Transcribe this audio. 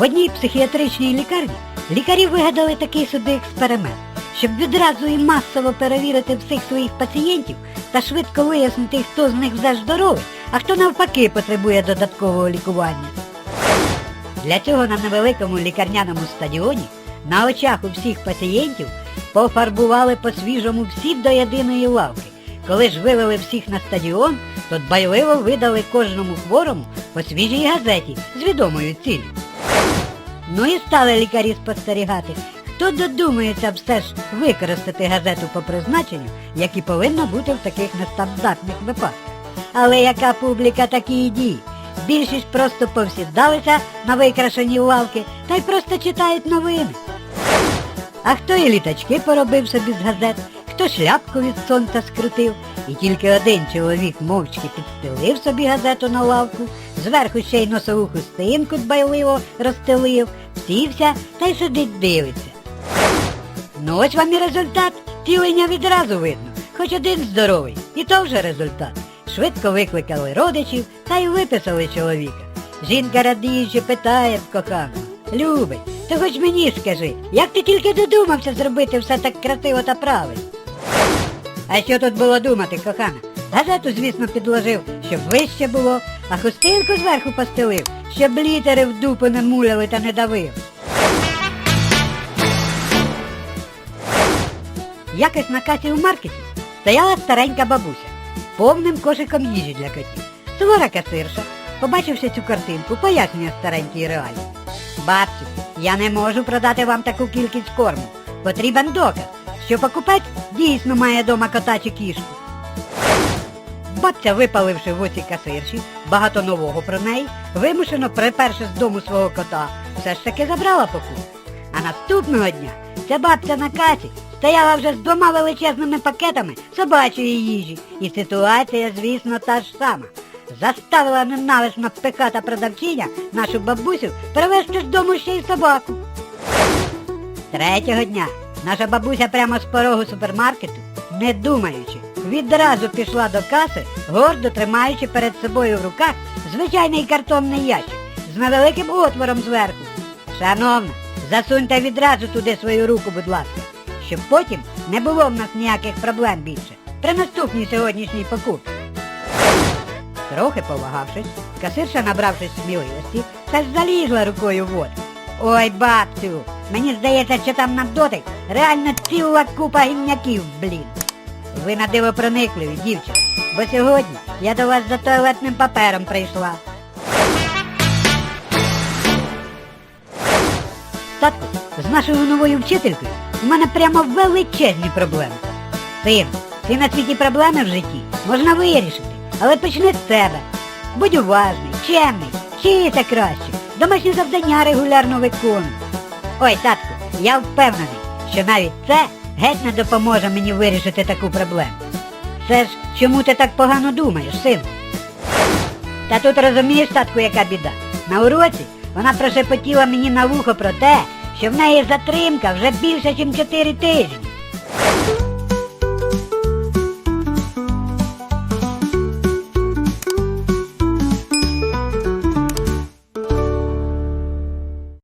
В одній психіатричній лікарні лікарі вигадали такий собі експеримент, щоб відразу і масово перевірити всіх своїх пацієнтів та швидко вияснити, хто з них вже здоровий, а хто навпаки потребує додаткового лікування. Для цього на невеликому лікарняному стадіоні на очах у всіх пацієнтів пофарбували по-свіжому всі до єдиної лавки. Коли ж вивели всіх на стадіон, то дбайливо видали кожному хворому по свіжій газеті з відомою ціллю. Ну і стали лікарі спостерігати, хто додумається все ж використати газету по призначенню, як і повинно бути в таких нестандартних випадках. Але яка публіка такі і дії? Більшість просто повсідалися на викрашені лавки та й просто читають новини. А хто і літачки поробив собі з газет, хто шляпку від сонця скрутив, і тільки один чоловік мовчки підстелив собі газету на лавку, зверху ще й носову хустинку дбайливо розстелив, сівся та й сидить дивиться. Ну ось вам і результат. Тілення відразу видно. Хоч один здоровий. І то вже результат. Швидко викликали родичів та й виписали чоловіка. Жінка радіючи питає в коханого. Любий, ти хоч мені скажи, як ти тільки додумався зробити все так красиво та правильно? А що тут було думати, кохана? Газету, звісно, підложив, щоб вище було, а хустинку зверху постелив, щоб літери в дупу не муляли та не давили. Якось на касі у маркеті стояла старенька бабуся, повним кошиком їжі для котів. Сувора касирша, побачивши цю картинку, пояснює старенькій реалії. Бабцю, я не можу продати вам таку кількість корму. Потрібен доказ, що покупець дійсно має дома кота чи кішку. Бабця, випаливши в оці касирші, багато нового про неї, вимушено приперши з дому свого кота, все ж таки забрала покупку. А наступного дня ця бабця на касі стояла вже з двома величезними пакетами собачої їжі. І ситуація, звісно, та ж сама. Заставила ненависна пихата продавчиня нашу бабусю привезти з дому ще й собаку. Третього дня наша бабуся прямо з порогу супермаркету, не думаючи, відразу пішла до каси, гордо тримаючи перед собою в руках звичайний картонний ящик з невеликим отвором зверху. Шановна, засуньте відразу туди свою руку, будь ласка, щоб потім не було в нас ніяких проблем більше при наступній сьогоднішній покупці. Трохи повагавшись, касирша, набравшись сміливості, та ж залізла рукою в воду. Ой, бабцю, мені здається, що там на дотик реально ціла купа гімняків, блін. Ви на диво проникливі, дівчина, бо сьогодні я до вас за туалетним папером прийшла. Татку, з нашою новою вчителькою у мене прямо величезні проблеми. Син, ти на світі проблеми в житті можна вирішити, але почни з себе. Будь уважний, чемний, вчися краще, домашні завдання регулярно виконуй. Ой, татку, я впевнений, що навіть це геть не допоможе мені вирішити таку проблему. Це ж чому ти так погано думаєш, сину? Та тут розумієш, татку, яка біда. На уроці вона прошепотіла мені на вухо про те, що в неї затримка вже більше, ніж 4 тижні.